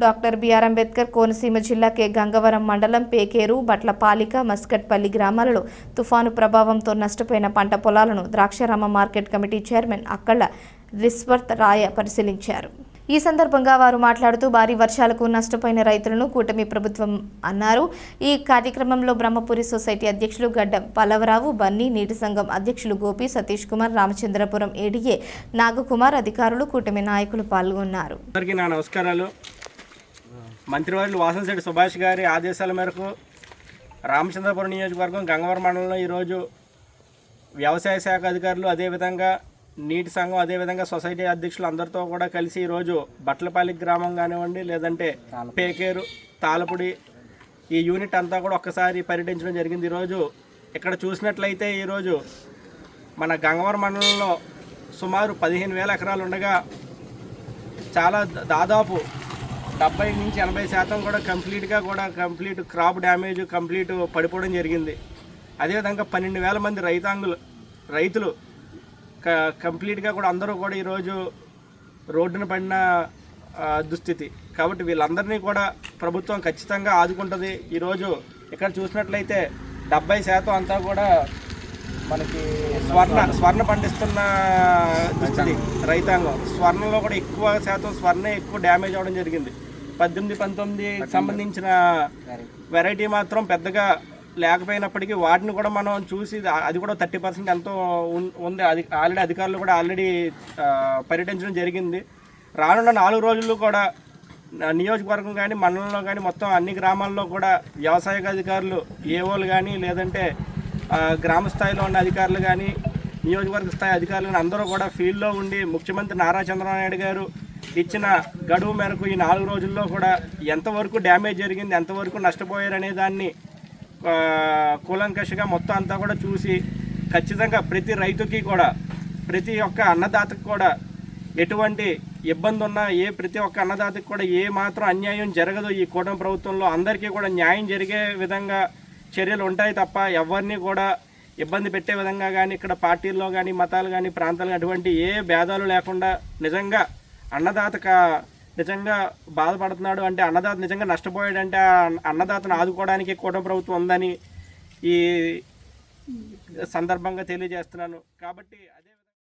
Doctor BR Ambedkar Konaseema జిల్లా K. Gangavaram మండలం పేకేరు బట్లపాలిక మస్కట్పల్లి గ్రామాలలో తుఫాను ప్రభావంతో నష్టపోయిన పంట పొలాలను ద్రాక్షారామ మార్కెట్ కమిటీ చైర్మన్ అక్కళ్ళ రిస్వర్త్ రాయ పరిశీలించారు. ఈ సందర్భంగా వారు మాట్లాడుతూ భారీ వర్షాలకు నష్టపోయిన రైతులను కూటమి ప్రభుత్వం అన్నారు. ఈ కార్యక్రమంలో బ్రహ్మపురి సొసైటీ అధ్యక్షులు గడ్డం పల్లవరావు బన్నీ నీటి సంఘం అధ్యక్షులు గోపి సతీష్ కుమార్ రామచంద్రపురం ఏడీఏ నాగకుమార్ అధికారులు కూటమి నాయకులు పాల్గొన్నారు. నమస్కారాలు. మంత్రివర్యులు వాసనశెట్టి సుభాష్ గారి ఆదేశాల మేరకు రామచంద్రపురం నియోజకవర్గం గంగవరం మండలంలో ఈరోజు వ్యవసాయ శాఖ అధికారులు అదేవిధంగా నీటి సంఘం అదేవిధంగా సొసైటీ అధ్యక్షులు అందరితో కూడా కలిసి ఈరోజు బట్లపాలి గ్రామం కానివ్వండి లేదంటే పేకేరు తాళపుడి ఈ యూనిట్ అంతా కూడా ఒక్కసారి పర్యటించడం జరిగింది. ఈరోజు ఇక్కడ చూసినట్లయితే ఈరోజు మన గంగవరం మండలంలో సుమారు పదిహేను వేల ఎకరాలు ఉండగా చాలా దాదాపు డెబ్బై నుంచి ఎనభై శాతం కూడా కంప్లీట్గా కూడా కంప్లీట్ క్రాప్ డ్యామేజ్ కంప్లీట్ పడిపోవడం జరిగింది. అదేవిధంగా పన్నెండు వేల మంది రైతాంగులు రైతులు క కంప్లీట్గా కూడా అందరూ కూడా ఈరోజు రోడ్డున పడిన దుస్థితి. కాబట్టి వీళ్ళందరినీ కూడా ప్రభుత్వం ఖచ్చితంగా ఆదుకుంటుంది. ఈరోజు ఇక్కడ చూసినట్లయితే డెబ్బై శాతం అంతా కూడా మనకి స్వర్ణ స్వర్ణ పండిస్తున్న దుస్థితి రైతాంగం. స్వర్ణంలో కూడా ఎక్కువ శాతం స్వర్ణ ఎక్కువ డ్యామేజ్ అవ్వడం జరిగింది. పద్దెనిమిది పంతొమ్మిది సంబంధించిన వెరైటీ మాత్రం పెద్దగా లేకపోయినప్పటికీ వాటిని కూడా మనం చూసి అది కూడా థర్టీ పర్సెంట్ ఎంతో ఉంది. అది ఆల్రెడీ అధికారులు కూడా ఆల్రెడీ పర్యటించడం జరిగింది. రానున్న నాలుగు రోజుల్లో కూడా నియోజకవర్గం కానీ మండలంలో కానీ మొత్తం అన్ని గ్రామాల్లో కూడా వ్యవసాయ అధికారులు ఏఓలు కానీ లేదంటే గ్రామ స్థాయిలో ఉన్న అధికారులు కానీ నియోజకవర్గ స్థాయి అధికారులు కానీ అందరూ కూడా ఫీల్డ్లో ఉండి ముఖ్యమంత్రి నారా చంద్రబాబు నాయుడు గారు ఇచ్చిన గడువు మేరకు ఈ నాలుగు రోజుల్లో కూడా ఎంతవరకు డ్యామేజ్ జరిగింది ఎంతవరకు నష్టపోయారు అనే దాన్ని కూలంకషగా మొత్తం అంతా కూడా చూసి ఖచ్చితంగా ప్రతి రైతుకి కూడా ప్రతి ఒక్క అన్నదాతకు కూడా ఎటువంటి ఇబ్బంది ఉన్నా ఏ ప్రతి ఒక్క అన్నదాతకు కూడా ఏ మాత్రం అన్యాయం జరగదు. ఈ కూటమి ప్రభుత్వంలో అందరికీ కూడా న్యాయం జరిగే విధంగా చర్యలు ఉంటాయి తప్ప ఎవరిని కూడా ఇబ్బంది పెట్టే విధంగా కానీ ఇక్కడ పార్టీల్లో కానీ మతాలు కానీ ప్రాంతాలు అటువంటి ఏ భేదాలు లేకుండా నిజంగా అన్నదాత కా- నిజంగా బాధపడుతున్నాడు అంటే అన్నదాత నిజంగా నష్టపోయాడంటే అన్నదాతను ఆదుకోవడానికి కూటమి ప్రభుత్వం ఉందని ఈ సందర్భంగా తెలియజేస్తున్నాను. కాబట్టి అదే